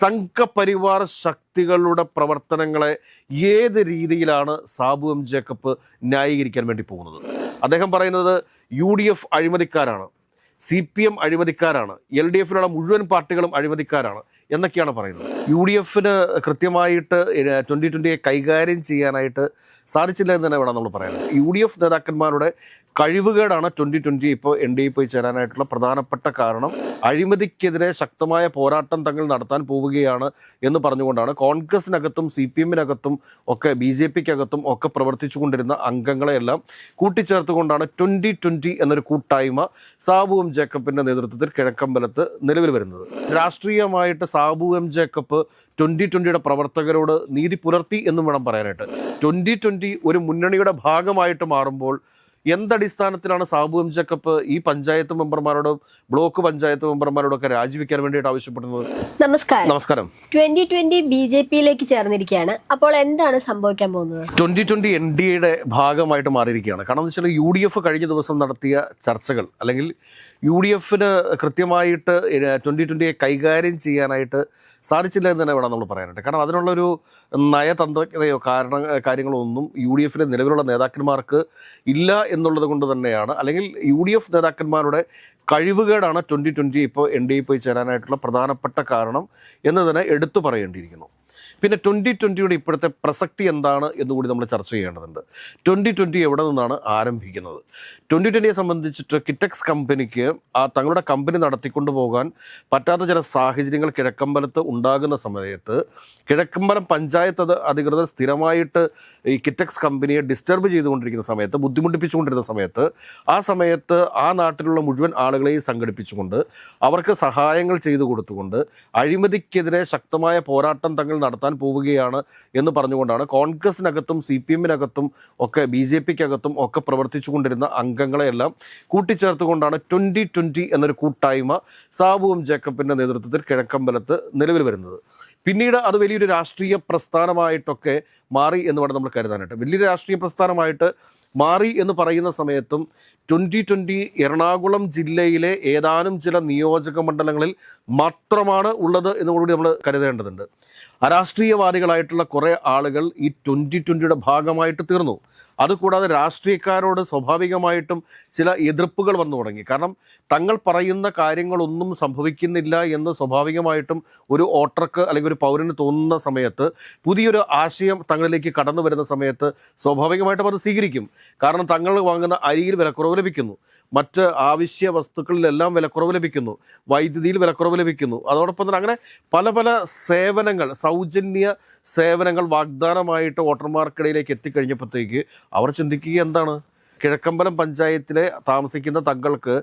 സംഘപരിവാർ ശക്തികളുടെ പ്രവർത്തനങ്ങളെ ഏത് രീതിയിലാണ് സാബു എം ജേക്കബ് ന്യായീകരിക്കാൻ വേണ്ടി പോകുന്നത്? അദ്ദേഹം പറയുന്നത് യു ഡി എഫ് അഴിമതിക്കാരാണ് സി പി എം അഴിമതിക്കാരാണ് എൽ ഡി എഫിലുള്ള മുഴുവൻ പാർട്ടികളും അഴിമതിക്കാരാണ് എന്നൊക്കെയാണ് പറയുന്നത്. യു ഡി എഫിന് കൃത്യമായിട്ട് ട്വന്റി ട്വന്റിയെ കൈകാര്യം ചെയ്യാനായിട്ട് സാധിച്ചില്ല എന്ന് തന്നെ വേണം നമ്മൾ പറയാൻ. യു ഡി എഫ് നേതാക്കന്മാരുടെ കഴിവുകേടാണ് ട്വന്റി ട്വന്റി ഇപ്പോൾ എൻ ഡി എ പോയി ചേരാനായിട്ടുള്ള പ്രധാനപ്പെട്ട കാരണം. അഴിമതിക്കെതിരെ ശക്തമായ പോരാട്ടം തങ്ങൾ നടത്താൻ പോവുകയാണ് എന്ന് പറഞ്ഞുകൊണ്ടാണ് കോൺഗ്രസിനകത്തും സി പി എമ്മിനകത്തും ഒക്കെ ബി ജെ പിക്കകത്തും ഒക്കെ പ്രവർത്തിച്ചു കൊണ്ടിരുന്ന അംഗങ്ങളെയെല്ലാം കൂട്ടിച്ചേർത്തുകൊണ്ടാണ് ട്വന്റി ട്വന്റി എന്നൊരു കൂട്ടായ്മ സാബു എം ജേക്കബിന്റെ നേതൃത്വത്തിൽ കിഴക്കമ്പലത്ത് നിലവിൽ വരുന്നത്. രാഷ്ട്രീയമായിട്ട് സാബു എം ജേക്കബ് ട്വന്റി ട്വന്റിയുടെ പ്രവർത്തകരോട് നീതി പുലർത്തി എന്നും വേണം പറയാനായിട്ട്. ട്വന്റി ട്വന്റി ഒരു മുന്നണിയുടെ ഭാഗമായിട്ട് മാറുമ്പോൾ എന്തടിസ്ഥാനത്തിലാണ് സാബു എം ജേക്കബ് ഈ പഞ്ചായത്ത് മെമ്പർമാരോടും ബ്ലോക്ക് പഞ്ചായത്ത് മെമ്പർമാരോടൊക്കെ രാജിവെക്കാൻ വേണ്ടിയിട്ട് ആവശ്യപ്പെടുന്നത്? നമസ്കാരം. നമസ്കാരം. ട്വന്റി ട്വന്റി ബി ജെ പിയിലേക്ക് ചേർന്നിരിക്കുകയാണ്. അപ്പോൾ എന്താണ് സംഭവിക്കാൻ പോകുന്നത്? ട്വന്റി ട്വന്റി എൻ ഡി എയുടെ ഭാഗമായിട്ട് മാറിയിരിക്കുകയാണ്. കാരണം എന്ന് വെച്ചാൽ യു ഡി എഫ് കഴിഞ്ഞ ദിവസം നടത്തിയ ചർച്ചകൾ അല്ലെങ്കിൽ യു ഡി എഫിന് കൃത്യമായിട്ട് ട്വന്റി ട്വന്റിയെ കൈകാര്യം ചെയ്യാനായിട്ട് സാധിച്ചില്ല എന്ന് തന്നെ വേണം നമ്മൾ പറയാനായിട്ട്. കാരണം അതിനുള്ളൊരു നയതന്ത്രജ്ഞതയോ കാരണ കാര്യങ്ങളോ ഒന്നും യു ഡി എഫിലെ നിലവിലുള്ള നേതാക്കന്മാർക്ക് ഇല്ല എന്നുള്ളത് കൊണ്ട് തന്നെയാണ്. അല്ലെങ്കിൽ യു ഡി എഫ് നേതാക്കന്മാരുടെ കഴിവുകേടാണ് ട്വന്റി ട്വന്റി ഇപ്പോൾ എൻ ഡി എ പോയി ചേരാനായിട്ടുള്ള പ്രധാനപ്പെട്ട കാരണം എന്ന് തന്നെ എടുത്തു പറയേണ്ടിയിരിക്കുന്നു. പിന്നെ ട്വന്റി ട്വന്റിയുടെ ഇപ്പോഴത്തെ പ്രസക്തി എന്താണ് എന്നുകൂടി നമ്മൾ ചർച്ച ചെയ്യേണ്ടതുണ്ട്. ട്വന്റി ട്വന്റി എവിടെ നിന്നാണ് ആരംഭിക്കുന്നത്? ട്വന്റി ട്വന്റിയെ സംബന്ധിച്ചിട്ട് കിറ്റക്സ് കമ്പനിക്ക് ആ തങ്ങളുടെ കമ്പനി നടത്തിക്കൊണ്ടു പോകാൻ പറ്റാത്ത ചില സാഹചര്യങ്ങൾ കിഴക്കമ്പലത്ത് ഉണ്ടാകുന്ന സമയത്ത് കിഴക്കമ്പലം പഞ്ചായത്ത് അധികൃതർ സ്ഥിരമായിട്ട് ഈ കിറ്റക്സ് കമ്പനിയെ ഡിസ്റ്റർബ് ചെയ്തുകൊണ്ടിരിക്കുന്ന സമയത്ത് ബുദ്ധിമുട്ടിപ്പിച്ചുകൊണ്ടിരുന്ന സമയത്ത് ആ സമയത്ത് ആ നാട്ടിലുള്ള മുഴുവൻ ആളുകളെയും സംഘടിപ്പിച്ചുകൊണ്ട് അവർക്ക് സഹായങ്ങൾ ചെയ്തു കൊടുത്തുകൊണ്ട് അഴിമതിക്കെതിരെ ശക്തമായ പോരാട്ടം തങ്ങൾ നടത്താൻ പോവുകയാണ് എന്ന് പറഞ്ഞുകൊണ്ടാണ് കോൺഗ്രസിനകത്തും സി പി എമ്മിനകത്തും ഒക്കെ ബി ജെ പിക്കകത്തും ഒക്കെ പ്രവർത്തിച്ചു കൊണ്ടിരുന്ന അംഗങ്ങളെയെല്ലാം കൂട്ടിച്ചേർത്തുകൊണ്ടാണ് ട്വന്റി ട്വന്റി എന്നൊരു കൂട്ടായ്മ സാബു എം ജേക്കബിന്റെ നേതൃത്വത്തിൽ കിഴക്കമ്പലത്ത് നിലവിൽ വരുന്നത്. പിന്നീട് അത് വലിയൊരു രാഷ്ട്രീയ പ്രസ്ഥാനമായിട്ടൊക്കെ മാറി എന്ന് വേണം നമ്മൾ കരുതാനായിട്ട്. വലിയൊരു രാഷ്ട്രീയ പ്രസ്ഥാനമായിട്ട് മാറി എന്ന് പറയുന്ന സമയത്തും ട്വന്റി ട്വന്റി എറണാകുളം ജില്ലയിലെ ഏതാനും ചില നിയോജക മണ്ഡലങ്ങളിൽ മാത്രമാണ് ഉള്ളത് എന്നുകൂടി നമ്മൾ കരുതേണ്ടതുണ്ട്. അരാഷ്ട്രീയവാദികളായിട്ടുള്ള കുറേ ആളുകൾ ഈ ട്വന്റി ട്വന്റിയുടെ ഭാഗമായിട്ട് തീർന്നു. അതുകൂടാതെ രാഷ്ട്രീയക്കാരോട് സ്വാഭാവികമായിട്ടും ചില എതിർപ്പുകൾ വന്നു തുടങ്ങി. കാരണം തങ്ങൾ പറയുന്ന കാര്യങ്ങളൊന്നും സംഭവിക്കുന്നില്ല എന്ന് സ്വാഭാവികമായിട്ടും ഒരു ഓട്ടർക്ക് അല്ലെങ്കിൽ ഒരു പൗരന് തോന്നുന്ന സമയത്ത് പുതിയൊരു ആശയം തങ്ങളിലേക്ക് കടന്നു വരുന്ന സമയത്ത് സ്വാഭാവികമായിട്ടും അത് സ്വീകരിക്കും. കാരണം തങ്ങൾ വാങ്ങുന്ന അരിയിൽ വിലക്കുറവ് ലഭിക്കുന്നു. മറ്റ് ആവശ്യ വസ്തുക്കളിലെല്ലാം വിലക്കുറവ് ലഭിക്കുന്നു. വൈദ്യുതിയിൽ വിലക്കുറവ് ലഭിക്കുന്നു. അതോടൊപ്പം തന്നെ അങ്ങനെ പല പല സേവനങ്ങൾ സൗജന്യ സേവനങ്ങൾ വാഗ്ദാനമായിട്ട് വോട്ടർമാർക്കിടയിലേക്ക് എത്തിക്കഴിഞ്ഞപ്പോഴത്തേക്ക് അവർ ചിന്തിക്കുക എന്താണ്? കിഴക്കമ്പലം പഞ്ചായത്തിലെ താമസിക്കുന്ന തങ്ങൾക്ക്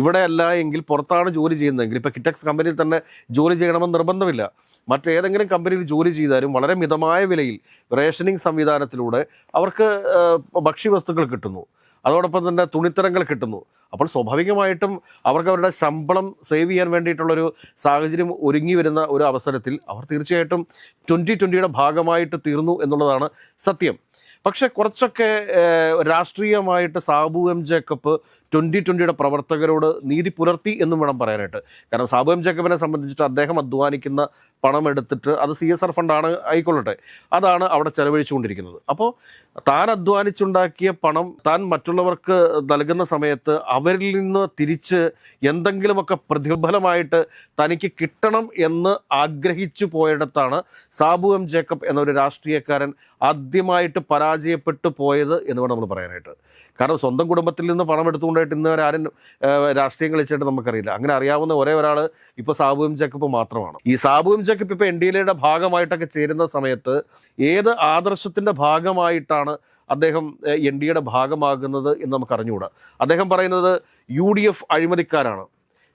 ഇവിടെ അല്ല എങ്കിൽ പുറത്താണ് ജോലി ചെയ്യുന്നതെങ്കിൽ. ഇപ്പോൾ കിറ്റക്സ് കമ്പനിയിൽ തന്നെ ജോലി ചെയ്യണമെന്ന് നിർബന്ധമില്ല. മറ്റേതെങ്കിലും കമ്പനിയിൽ ജോലി ചെയ്താലും വളരെ മിതമായ വിലയിൽ റേഷനിങ് സംവിധാനത്തിലൂടെ അവർക്ക് ഭക്ഷ്യവസ്തുക്കൾ കിട്ടുന്നു. അതോടൊപ്പം തന്നെ തുണിത്തരങ്ങൾ കിട്ടുന്നു. അപ്പോൾ സ്വാഭാവികമായിട്ടും അവർക്ക് അവരുടെ ശമ്പളം സേവ് ചെയ്യാൻ വേണ്ടിയിട്ടുള്ളൊരു സാഹചര്യം ഒരുങ്ങി വരുന്ന ഒരു അവസരത്തിൽ അവർ തീർച്ചയായിട്ടും ട്വന്റി ട്വന്റിയുടെ ഭാഗമായിട്ട് തീർന്നു എന്നുള്ളതാണ് സത്യം. പക്ഷെ കുറച്ചൊക്കെ രാഷ്ട്രീയമായിട്ട് സാബു എം ജേക്കബ് ട്വന്റി ട്വന്റിയുടെ പ്രവർത്തകരോട് നീതി പുലർത്തി എന്നും വേണം പറയാനായിട്ട്. കാരണം സാബു എം ജേക്കബിനെ സംബന്ധിച്ചിട്ട് അദ്ദേഹം അധ്വാനിക്കുന്ന പണം എടുത്തിട്ട് അത് സി എസ് ആർ ഫണ്ടാണ് ആയിക്കൊള്ളട്ടെ. അതാണ് അവിടെ ചെലവഴിച്ചുകൊണ്ടിരിക്കുന്നത്. അപ്പോൾ താൻ അധ്വാനിച്ചുണ്ടാക്കിയ പണം താൻ മറ്റുള്ളവർക്ക് നൽകുന്ന സമയത്ത് അവരിൽ നിന്ന് തിരിച്ച് എന്തെങ്കിലുമൊക്കെ പ്രതിഫലമായിട്ട് തനിക്ക് കിട്ടണം എന്ന് ആഗ്രഹിച്ചു പോയിടത്താണ് സാബു എം ജേക്കബ് എന്നൊരു രാഷ്ട്രീയക്കാരൻ ആദ്യമായിട്ട് പരാജയപ്പെട്ടു പോയത് എന്ന് വേണം നമ്മൾ പറയാനായിട്ട്. കാരണം സ്വന്തം കുടുംബത്തിൽ നിന്ന് പണം എടുത്തുകൊണ്ടായിട്ട് ഇന്ന് ആരും രാഷ്ട്രീയം കളിച്ചായിട്ട് നമുക്കറിയില്ല. അങ്ങനെ അറിയാവുന്ന ഒരേ ഒരാൾ ഇപ്പോൾ സാബുവും ചെക്കപ്പ് മാത്രമാണ്. ഈ സാബുവും ചെക്കപ്പ് ഇപ്പോൾ എൻ ഡി എയുടെ ഭാഗമായിട്ടൊക്കെ ചേരുന്ന സമയത്ത് ഏത് ആദർശത്തിന്റെ ഭാഗമായിട്ടാണ് അദ്ദേഹം എൻ ഡി എയുടെ ഭാഗമാകുന്നത് എന്ന് നമുക്ക് അറിഞ്ഞുകൂടാ. അദ്ദേഹം പറയുന്നത് യു ഡി എഫ് അഴിമതിക്കാരാണ്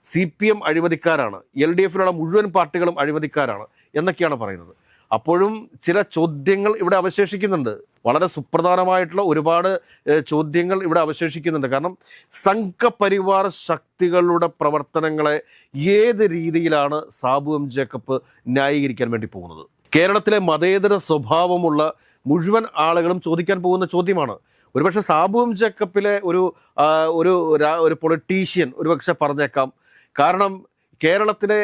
സി പി എം അഴിമതിക്കാരാണ് എൽ ഡി എഫിലുള്ള മുഴുവൻ പാർട്ടികളും അഴിമതിക്കാരാണ് എന്നൊക്കെയാണ് പറയുന്നത്. അപ്പോഴും ചില ചോദ്യങ്ങൾ ഇവിടെ അവശേഷിക്കുന്നുണ്ട്. വളരെ സുപ്രധാനമായിട്ടുള്ള ഒരുപാട് ചോദ്യങ്ങൾ ഇവിടെ അവശേഷിക്കുന്നുണ്ട്. കാരണം സംഘപരിവാർ ശക്തികളുടെ പ്രവർത്തനങ്ങളെ ഏത് രീതിയിലാണ് സാബു എം ജേക്കബ് ന്യായീകരിക്കാൻ വേണ്ടി പോകുന്നത്? കേരളത്തിലെ മതേതര സ്വഭാവമുള്ള മുഴുവൻ ആളുകളും ചോദിക്കാൻ പോകുന്ന ചോദ്യമാണ്. ഒരുപക്ഷെ സാബു എം ജേക്കബിലെ ഒരു ഒരു ഒരു പൊളിറ്റീഷ്യൻ ഒരുപക്ഷെ പറഞ്ഞേക്കാം. കാരണം കേരളത്തിലെ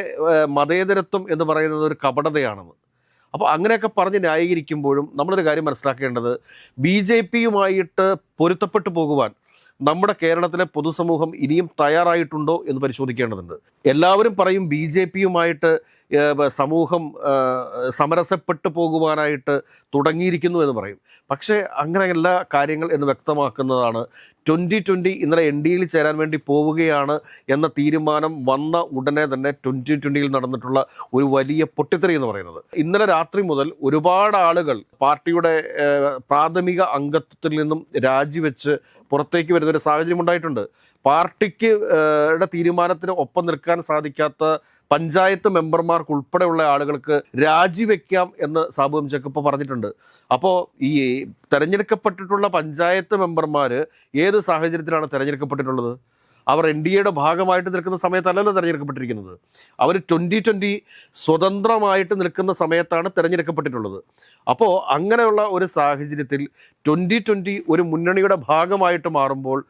മതേതരത്വം എന്ന് പറയുന്നത് ഒരു കപടതയാണെന്ന്. അപ്പോൾ അങ്ങനെയൊക്കെ പറഞ്ഞ് ന്യായീകരിക്കുമ്പോഴും നമ്മളൊരു കാര്യം മനസ്സിലാക്കേണ്ടത് ബി ജെ പിയുമായിട്ട് പൊരുത്തപ്പെട്ടു പോകുവാൻ നമ്മുടെ കേരളത്തിലെ പൊതുസമൂഹം ഇനിയും തയ്യാറായിട്ടുണ്ടോ എന്ന് പരിശോധിക്കേണ്ടതുണ്ട്. എല്ലാവരും പറയും ബി ജെ പിയുമായിട്ട് സമൂഹം സമരസപ്പെട്ട് പോകുവാനായിട്ട് തുടങ്ങിയിരിക്കുന്നു എന്ന് പറയും. പക്ഷേ അങ്ങനെയല്ല കാര്യങ്ങൾ എന്ന് വ്യക്തമാക്കുന്നതാണ് ട്വന്റി ട്വന്റി ഇന്നലെ എൻ ഡിയിൽ ചേരാൻ വേണ്ടി പോവുകയാണ് എന്ന തീരുമാനം വന്ന ഉടനെ തന്നെ ട്വന്റി ട്വന്റിയിൽ നടന്നിട്ടുള്ള ഒരു വലിയ പൊട്ടിത്തെറി എന്ന് പറയുന്നത്. ഇന്നലെ രാത്രി മുതൽ ഒരുപാട് ആളുകൾ പാർട്ടിയുടെ പ്രാഥമിക അംഗത്വത്തിൽ നിന്നും രാജിവെച്ച് പുറത്തേക്ക് വരുന്ന ഒരു സാഹചര്യം ഉണ്ടായിട്ടുണ്ട്. പാർട്ടിക്ക് തീരുമാനത്തിന് ഒപ്പം നിൽക്കാൻ സാധിക്കാത്ത പഞ്ചായത്ത് മെമ്പർമാർക്ക് ഉൾപ്പെടെയുള്ള ആളുകൾക്ക് രാജിവെക്കാം എന്ന് സാബു ചെക്കപ്പ് പറഞ്ഞിട്ടുണ്ട്. അപ്പോൾ ഈ തെരഞ്ഞെടുക്കപ്പെട്ടിട്ടുള്ള പഞ്ചായത്ത് മെമ്പർമാർ ഏത് സാഹചര്യത്തിലാണ് തെരഞ്ഞെടുക്കപ്പെട്ടിട്ടുള്ളത്? അവർ എൻ ഡി എയുടെ ഭാഗമായിട്ട് നിൽക്കുന്ന സമയത്തല്ലല്ലോ തിരഞ്ഞെടുക്കപ്പെട്ടിരിക്കുന്നത്. അവർ ട്വന്റി ട്വന്റി സ്വതന്ത്രമായിട്ട് നിൽക്കുന്ന സമയത്താണ് തിരഞ്ഞെടുക്കപ്പെട്ടിട്ടുള്ളത്. അപ്പോൾ അങ്ങനെയുള്ള ഒരു സാഹചര്യത്തിൽ ട്വന്റി ട്വന്റി ഒരു മുന്നണിയുടെ ഭാഗമായിട്ട് മാറുമ്പോൾ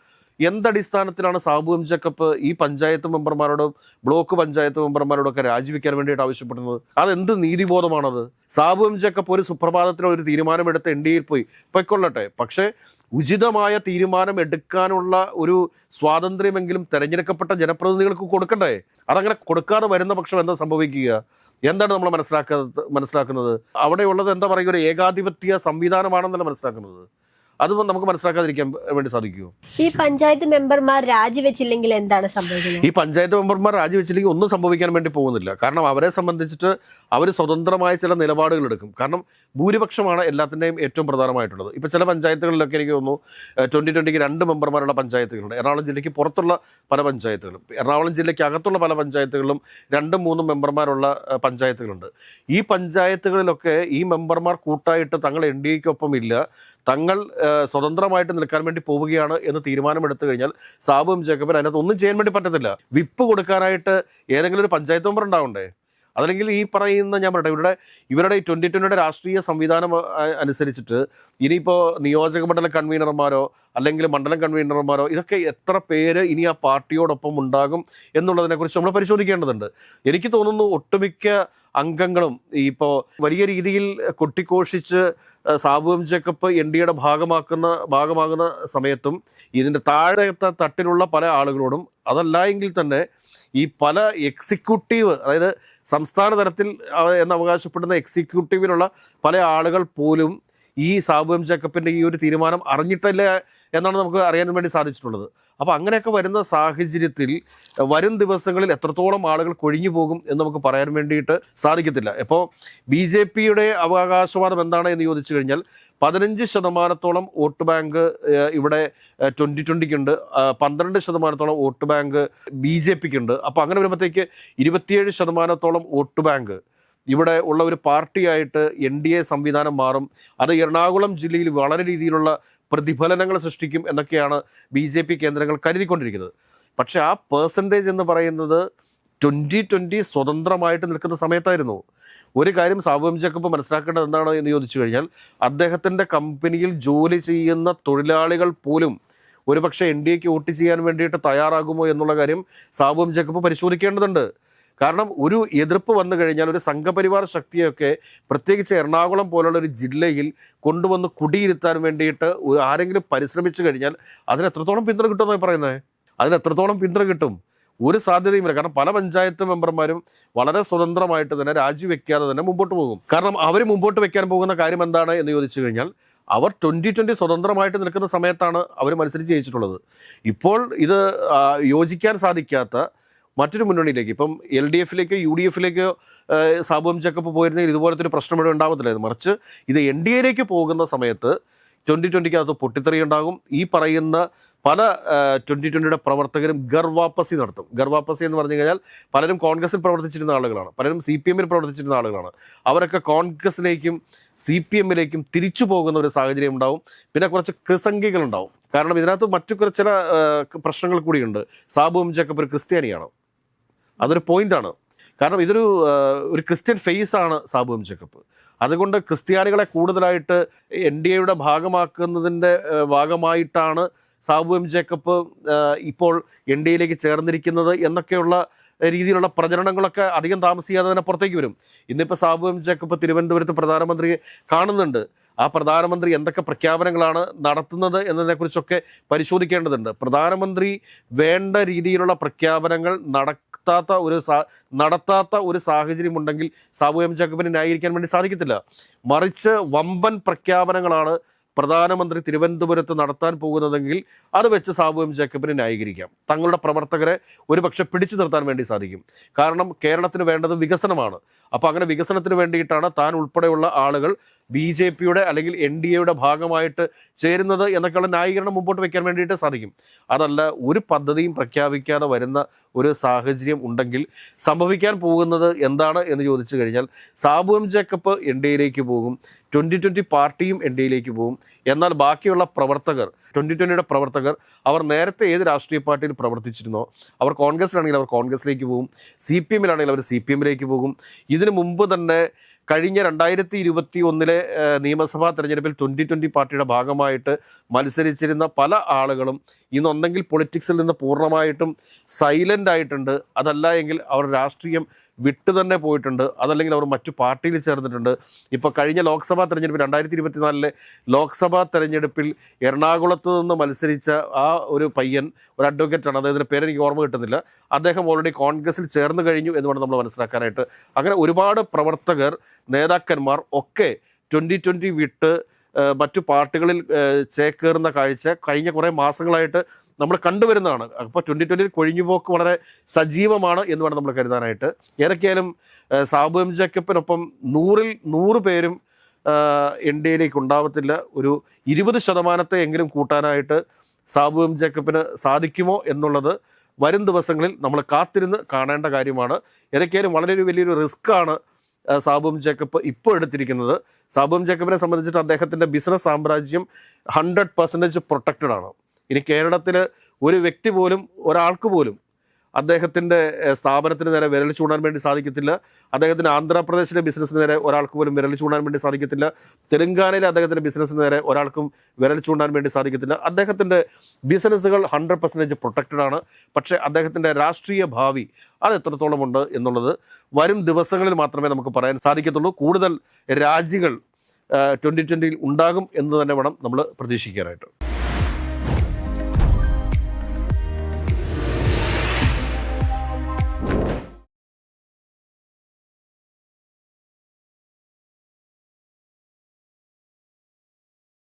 എന്തടിസ്ഥാനത്തിലാണ് സാബു എം ജക്കപ്പ് ഈ പഞ്ചായത്ത് മെമ്പർമാരോടും ബ്ലോക്ക് പഞ്ചായത്ത് മെമ്പർമാരോടും ഒക്കെ രാജിവെക്കാൻ വേണ്ടിയിട്ട് ആവശ്യപ്പെടുന്നത്? അതെന്ത് നീതിബോധമാണത്? സാബു എം ജക്കപ്പ് ഒരു സുപ്രഭാതത്തിൽ ഒരു തീരുമാനമെടുത്ത് എൻ ഡി എയിൽ പോയി. പൊയ്ക്കൊള്ളട്ടെ. പക്ഷേ ഉചിതമായ തീരുമാനം എടുക്കാനുള്ള ഒരു സ്വാതന്ത്ര്യമെങ്കിലും തെരഞ്ഞെടുക്കപ്പെട്ട ജനപ്രതിനിധികൾക്ക് കൊടുക്കണ്ടേ? അതങ്ങനെ കൊടുക്കാതെ വരുന്ന പക്ഷം എന്താ സംഭവിക്കുക? എന്താണ് നമ്മൾ മനസ്സിലാക്കുന്നത് മനസ്സിലാക്കുന്നത്? അവിടെയുള്ളത് എന്താ പറയുക? ഒരു ഏകാധിപത്യ സംവിധാനമാണെന്നല്ല മനസ്സിലാക്കുന്നത്. അത് നമുക്ക് മനസ്സിലാക്കാതിരിക്കാൻ വേണ്ടി സാധിക്കുമോ ഈ പഞ്ചായത്ത് മെമ്പർമാർ രാജിവെച്ചില്ലെങ്കിൽ എന്താണ് സംഭവിക്കുന്നത്? ഈ പഞ്ചായത്ത് മെമ്പർമാർ രാജിവെച്ചില്ലെങ്കിൽ ഒന്നും സംഭവിക്കാൻ വേണ്ടി പോകുന്നില്ല. കാരണം അവരെ സംബന്ധിച്ചിട്ട് അവർ സ്വതന്ത്രമായ ചില നിലപാടുകൾ എടുക്കും കാരണം ഭൂരിപക്ഷമാണ് എല്ലാത്തിന്റെയും ഏറ്റവും പ്രധാനമായിട്ടുള്ളത്. ഇപ്പോൾ ചില പഞ്ചായത്തുകളിലൊക്കെ എനിക്ക് തോന്നുന്നു ട്വന്റി ട്വന്റിക്ക് രണ്ട് മെമ്പർമാരുള്ള പഞ്ചായത്തുകളുണ്ട്. എറണാകുളം ജില്ലയ്ക്ക് പുറത്തുള്ള പല പഞ്ചായത്തുകളും എറണാകുളം ജില്ലയ്ക്ക് അകത്തുള്ള പല പഞ്ചായത്തുകളിലും രണ്ടും മൂന്നും മെമ്പർമാരുള്ള പഞ്ചായത്തുകളുണ്ട്. ഈ പഞ്ചായത്തുകളിലൊക്കെ ഈ മെമ്പർമാർ കൂട്ടായിട്ട് തങ്ങൾ എൻ ഡി എക്കൊപ്പം ഇല്ല. തങ്ങൾ സ്വതന്ത്രമായിട്ട് നിൽക്കാൻ വേണ്ടി പോവുകയാണ് എന്ന് തീരുമാനമെടുത്തു കഴിഞ്ഞാൽ സാബുവും ജേക്കബിന് അതിനകത്ത് ഒന്നും ചെയ്യാൻ വേണ്ടി പറ്റത്തില്ല. വിപ്പ് കൊടുക്കാനായിട്ട് ഏതെങ്കിലും ഒരു പഞ്ചായത്ത് മെമ്പർ ഉണ്ടാവണ്ടേ? അതല്ലെങ്കിൽ ഈ പറയുന്ന ഞാൻ പറയട്ടെ ഇവരുടെ ഇവരുടെ ഈ ട്വന്റി ട്വന്റിയുടെ രാഷ്ട്രീയ സംവിധാനം അനുസരിച്ചിട്ട് ഇനിയിപ്പോൾ നിയോജക മണ്ഡല കൺവീനർമാരോ അല്ലെങ്കിൽ മണ്ഡലം കൺവീനർമാരോ ഇതൊക്കെ എത്ര പേര് ഇനി ആ പാർട്ടിയോടൊപ്പം ഉണ്ടാകും എന്നുള്ളതിനെക്കുറിച്ച് നമ്മൾ പരിശോധിക്കേണ്ടതുണ്ട്. എനിക്ക് തോന്നുന്നു ഒട്ടുമിക്ക അംഗങ്ങളും ഇപ്പോൾ വലിയ രീതിയിൽ കൊട്ടിഘോഷിച്ച് Sabu M Jacob N D എയുടെ ഭാഗമാക്കുന്ന ഭാഗമാകുന്ന സമയത്തും ഇതിന്റെ താഴത്തെ തട്ടിലുള്ള പല ആളുകളോടും അതല്ല എങ്കിൽ തന്നെ ഈ പല എക്സിക്യൂട്ടീവ് അതായത് സംസ്ഥാന തലത്തിൽ എന്ന് അവകാശപ്പെടുന്ന എക്സിക്യൂട്ടീവിലുള്ള പല ആളുകൾ പോലും ഈ സാബു എം ജേക്കബിന്റെ ഈ ഒരു തീരുമാനം അറിഞ്ഞിട്ടില്ല എന്നാണ് നമുക്ക് അറിയാൻ വേണ്ടി സാധിച്ചിട്ടുള്ളത്. അപ്പോൾ അങ്ങനെയൊക്കെ വരുന്ന സാഹചര്യത്തിൽ വരും ദിവസങ്ങളിൽ എത്രത്തോളം ആളുകൾ കൊഴിഞ്ഞു പോകും എന്ന് നമുക്ക് പറയാൻ വേണ്ടിയിട്ട് സാധിക്കത്തില്ല. ഇപ്പോൾ ബി ജെ പിയുടെ അവകാശവാദം എന്താണ് എന്ന് ചോദിച്ചു കഴിഞ്ഞാൽ പതിനഞ്ച് ശതമാനത്തോളം വോട്ട് ബാങ്ക് ഇവിടെ ട്വന്റി ട്വന്റിക്കുണ്ട് പന്ത്രണ്ട് ശതമാനത്തോളം വോട്ട് ബാങ്ക് ബി ജെ പിക്ക് ഉണ്ട്. അപ്പോൾ അങ്ങനെ വരുമ്പോഴത്തേക്ക് ഇരുപത്തിയേഴ് ശതമാനത്തോളം വോട്ട് ബാങ്ക് ഇവിടെ ഉള്ള ഒരു പാർട്ടിയായിട്ട് എൻ ഡി എ സംവിധാനം മാറും. അത് എറണാകുളം ജില്ലയിൽ വളരെ രീതിയിലുള്ള പ്രതിഫലനങ്ങൾ സൃഷ്ടിക്കും എന്നൊക്കെയാണ് ബി ജെ പി കേന്ദ്രങ്ങൾ കരുതിക്കൊണ്ടിരിക്കുന്നത്. പക്ഷെ ആ പേഴ്സന്റേജ് എന്ന് പറയുന്നത് ട്വന്റി ട്വന്റി സ്വതന്ത്രമായിട്ട് നിൽക്കുന്ന സമയത്തായിരുന്നു. ഒരു കാര്യം സാബു ജേക്കബ് മനസ്സിലാക്കേണ്ടത് എന്താണ് എന്ന് ചോദിച്ചു കഴിഞ്ഞാൽ അദ്ദേഹത്തിന്റെ കമ്പനിയിൽ ജോലി ചെയ്യുന്ന തൊഴിലാളികൾ പോലും ഒരുപക്ഷെ എൻ ഡി എക്ക് വോട്ട് ചെയ്യാൻ വേണ്ടിയിട്ട് തയ്യാറാകുമോ എന്നുള്ള കാര്യം സാബു ജേക്കബ് പരിശോധിക്കേണ്ടതുണ്ട്. കാരണം ഒരു എതിർപ്പ് വന്നു കഴിഞ്ഞാൽ ഒരു സംഘപരിവാർ ശക്തിയൊക്കെ പ്രത്യേകിച്ച് എറണാകുളം പോലുള്ള ഒരു ജില്ലയിൽ കൊണ്ടുവന്ന് കുടിയിരുത്താൻ വേണ്ടിയിട്ട് ആരെങ്കിലും പരിശ്രമിച്ചു കഴിഞ്ഞാൽ അതിന് എത്രത്തോളം പിന്തുണ കിട്ടുമെന്നാണ് പറയുന്നത്? അതിന് എത്രത്തോളം പിന്തുണ കിട്ടും? ഒരു സാധ്യതയുമില്ല കാരണം പല പഞ്ചായത്ത് മെമ്പർമാരും വളരെ സ്വതന്ത്രമായിട്ട് തന്നെ രാജിവെക്കാതെ തന്നെ മുമ്പോട്ട് പോകും. കാരണം അവർ മുമ്പോട്ട് വെക്കാൻ പോകുന്ന കാര്യം എന്താണ് എന്ന് ചോദിച്ചു കഴിഞ്ഞാൽ അവർ ട്വന്റി ട്വന്റി സ്വതന്ത്രമായിട്ട് നിൽക്കുന്ന സമയത്താണ് അവർ മത്സരിച്ച് ജയിച്ചിട്ടുള്ളത്. ഇപ്പോൾ ഇത് യോജിക്കാൻ സാധിക്കാത്ത മറ്റൊരു മുന്നണിയിലേക്ക്. ഇപ്പം എൽ ഡി എഫിലേക്ക് യു ഡി എഫിലേക്ക് സാബുവം ചെക്കപ്പ് പോയിരുന്നെങ്കിൽ ഇതുപോലത്തെ ഒരു പ്രശ്നം ഇവിടെ ഉണ്ടാകത്തില്ലായിരുന്നു മറിച്ച് ഇത് എൻ ഡി എയിലേക്ക് പോകുന്ന സമയത്ത് ട്വന്റി ട്വന്റിക്കകത്ത് പൊട്ടിത്തെറി ഉണ്ടാകും. ഈ പറയുന്ന പല ട്വന്റി ട്വന്റിയുടെ പ്രവർത്തകരും ഗർവാപ്പസി നടത്തും. ഗർവാപ്പസി എന്ന് പറഞ്ഞു കഴിഞ്ഞാൽ പലരും കോൺഗ്രസിൽ പ്രവർത്തിച്ചിരുന്ന ആളുകളാണ്. പലരും സി പി എമ്മിൽ പ്രവർത്തിച്ചിരുന്ന ആളുകളാണ്. അവരൊക്കെ കോൺഗ്രസിലേക്കും സി പി എമ്മിലേക്കും തിരിച്ചു പോകുന്ന ഒരു സാഹചര്യം ഉണ്ടാവും. പിന്നെ കുറച്ച് കൃസംഖികൾ ഉണ്ടാവും. കാരണം ഇതിനകത്ത് മറ്റു ചില പ്രശ്നങ്ങൾ കൂടിയുണ്ട്. സാബു എം ഒരു ക്രിസ്ത്യാനിയാണ്. അതൊരു പോയിന്റാണ് കാരണം ഇതൊരു ഒരു ക്രിസ്ത്യൻ ഫേസ് ആണ് സാബു എം ജേക്കബ്. അതുകൊണ്ട് ക്രിസ്ത്യാനികളെ കൂടുതലായിട്ട് എൻ ഡി എയുടെ ഭാഗമാക്കുന്നതിന്റെ ഭാഗമായിട്ടാണ് സാബു എം ജേക്കബ് ഇപ്പോൾ എൻ ഡി എയിലേക്ക് ചേർന്നിരിക്കുന്നത് എന്നൊക്കെയുള്ള രീതിയിലുള്ള പ്രചരണങ്ങളൊക്കെ അധികം താമസിയാതെ തന്നെ പുറത്തേക്ക് വരും. ഇന്നിപ്പോൾ സാബു എം ജേക്കബ് തിരുവനന്തപുരത്ത് പ്രധാനമന്ത്രിയെ കാണുന്നുണ്ട്. ആ പ്രധാനമന്ത്രി എന്തൊക്കെ പ്രഖ്യാപനങ്ങളാണ് നടത്തുന്നത് എന്നതിനെക്കുറിച്ചൊക്കെ പരിശോധിക്കേണ്ടതുണ്ട്. പ്രധാനമന്ത്രി വേണ്ട രീതിയിലുള്ള പ്രഖ്യാപനങ്ങൾ നടത്താത്ത ഒരു നടത്താത്ത ഒരു സാഹചര്യം ഉണ്ടെങ്കിൽ സാബു എം ജേക്കബിന് ന്യായീകരിക്കാൻ വേണ്ടി സാധിക്കത്തില്ല. മറിച്ച് വമ്പൻ പ്രഖ്യാപനങ്ങളാണ് പ്രധാനമന്ത്രി തിരുവനന്തപുരത്ത് നടത്താൻ പോകുന്നതെങ്കിൽ അത് വെച്ച് സാബു എം ജേക്കബിനെ ന്യായീകരിക്കാം. തങ്ങളുടെ പ്രവർത്തകരെ ഒരുപക്ഷെ പിടിച്ചു നിർത്താൻ വേണ്ടി സാധിക്കും. കാരണം കേരളത്തിന് വേണ്ടത് വികസനമാണ്. അപ്പോൾ അങ്ങനെ വികസനത്തിന് വേണ്ടിയിട്ടാണ് താൻ ഉൾപ്പെടെയുള്ള ആളുകൾ ബി ജെ പിയുടെ അല്ലെങ്കിൽ എൻ ഡി എയുടെ ഭാഗമായിട്ട് ചേരുന്നത് എന്നൊക്കെയുള്ള ന്യായീകരണം മുമ്പോട്ട് വയ്ക്കാൻ വേണ്ടിയിട്ട് സാധിക്കും. അതല്ല ഒരു പദ്ധതിയും പ്രഖ്യാപിക്കാതെ വരുന്ന ഒരു സാഹചര്യം ഉണ്ടെങ്കിൽ സംഭവിക്കാൻ പോകുന്നത് എന്താണ് എന്ന് ചോദിച്ചു കഴിഞ്ഞാൽ Sabu M Jacob N D എയിലേക്ക് പോകും ട്വന്റി ട്വന്റി പാർട്ടിയും എൻ ഡി എയിലേക്ക് പോകും. എന്നാൽ ബാക്കിയുള്ള പ്രവർത്തകർ ട്വന്റി ട്വന്റിയുടെ പ്രവർത്തകർ അവർ നേരത്തെ ഏത് രാഷ്ട്രീയ പാർട്ടിയിൽ പ്രവർത്തിച്ചിരുന്നോ അവർ കോൺഗ്രസ്സിലാണെങ്കിൽ അവർ കോൺഗ്രസ്സിലേക്ക് പോകും സി പി എമ്മിലാണെങ്കിൽ അവർ സി പി എമ്മിലേക്ക് പോകും. ഇതിനു മുമ്പ് തന്നെ കഴിഞ്ഞ രണ്ടായിരത്തി ഇരുപത്തി ഒന്നിലെ നിയമസഭാ തെരഞ്ഞെടുപ്പിൽ ട്വന്റി ട്വന്റി പാർട്ടിയുടെ ഭാഗമായിട്ട് മത്സരിച്ചിരുന്ന പല ആളുകളും ഇന്നൊന്നെങ്കിൽ പൊളിറ്റിക്സിൽ നിന്ന് പൂർണമായിട്ടും സൈലന്റ് ആയിട്ടുണ്ട്. അതല്ല എങ്കിൽ അവർ രാഷ്ട്രീയം വിട്ടു തന്നെ പോയിട്ടുണ്ട്. അതല്ലെങ്കിൽ അവർ മറ്റു പാർട്ടിയിൽ ചേർന്നിട്ടുണ്ട്. ഇപ്പോൾ കഴിഞ്ഞ ലോക്സഭാ തെരഞ്ഞെടുപ്പിൽ രണ്ടായിരത്തി ഇരുപത്തിനാലിലെ ലോക്സഭാ തെരഞ്ഞെടുപ്പിൽ എറണാകുളത്ത് നിന്ന് മത്സരിച്ച ആ ഒരു പയ്യൻ ഒരു അഡ്വക്കേറ്റാണ്. അദ്ദേഹത്തിന്റെ പേര് എനിക്ക് ഓർമ്മ കിട്ടുന്നില്ല. അദ്ദേഹം ഓൾറെഡി കോൺഗ്രസിൽ ചേർന്ന് കഴിഞ്ഞു എന്ന് വേണം നമ്മൾ മനസ്സിലാക്കാനായിട്ട്. അങ്ങനെ ഒരുപാട് പ്രവർത്തകർ നേതാക്കന്മാർ ഒക്കെ ട്വന്റി വിട്ട് മറ്റു പാർട്ടികളിൽ ചേക്കേറുന്ന കാഴ്ച കഴിഞ്ഞ കുറേ മാസങ്ങളായിട്ട് നമ്മൾ കണ്ടുവരുന്നതാണ്. അപ്പോൾ ട്വന്റി ട്വന്റിയിൽ കൊഴിഞ്ഞുപോക്ക് വളരെ സജീവമാണ് എന്ന് വേണം നമ്മൾ കരുതാനായിട്ട്. ഏതൊക്കെയായാലും സാബു എം ജേക്കബിനൊപ്പം നൂറിൽ നൂറ് പേരും എൻ ഡി എയിലേക്ക് ഉണ്ടാവത്തില്ല. ഒരു ഇരുപത് ശതമാനത്തെ എങ്കിലും കൂട്ടാനായിട്ട് സാബു എം ജേക്കബിന് സാധിക്കുമോ എന്നുള്ളത് വരും ദിവസങ്ങളിൽ നമ്മൾ കാത്തിരുന്ന് കാണേണ്ട കാര്യമാണ്. ഏതൊക്കെയായാലും വളരെ ഒരു വലിയൊരു റിസ്ക്കാണ് സാബു ജേക്കബ് ഇപ്പോൾ എടുത്തിരിക്കുന്നത്. സാബും ജേക്കബിനെ സംബന്ധിച്ചിട്ട് അദ്ദേഹത്തിന്റെ ബിസിനസ് സാമ്രാജ്യം ഹൺഡ്രഡ് പെർസെന്റേജ് പ്രൊട്ടക്റ്റഡ് ആണ്. ഇനി കേരളത്തിൽ ഒരു വ്യക്തി പോലും ഒരാൾക്ക് പോലും അദ്ദേഹത്തിന്റെ സ്ഥാപനത്തിന് നേരെ വിരൽ ചൂടാൻ വേണ്ടി സാധിക്കത്തില്ല. അദ്ദേഹത്തിന് ആന്ധ്രാപ്രദേശിലെ ബിസിനസ്സിന് നേരെ ഒരാൾക്ക് പോലും വിരൽ ചൂടാൻ വേണ്ടി സാധിക്കത്തില്ല. തെലങ്കാനയിലെ അദ്ദേഹത്തിന്റെ ബിസിനസ്സിന് നേരെ ഒരാൾക്കും വിരൽ ചൂണ്ടാൻ വേണ്ടി സാധിക്കത്തില്ല. അദ്ദേഹത്തിന്റെ ബിസിനസ്സുകൾ ഹൺഡ്രഡ് പെർസെന്റേജ് പ്രൊട്ടക്റ്റഡ് ആണ്. പക്ഷേ അദ്ദേഹത്തിന്റെ രാഷ്ട്രീയ ഭാവി അത് എത്രത്തോളം ഉണ്ട് എന്നുള്ളത് വരും ദിവസങ്ങളിൽ മാത്രമേ നമുക്ക് പറയാൻ സാധിക്കത്തുള്ളൂ. കൂടുതൽ രാജികൾ ട്വന്റി ട്വന്റിയിൽ ഉണ്ടാകും എന്ന് തന്നെ വേണം നമ്മൾ പ്രതീക്ഷിക്കാനായിട്ട്.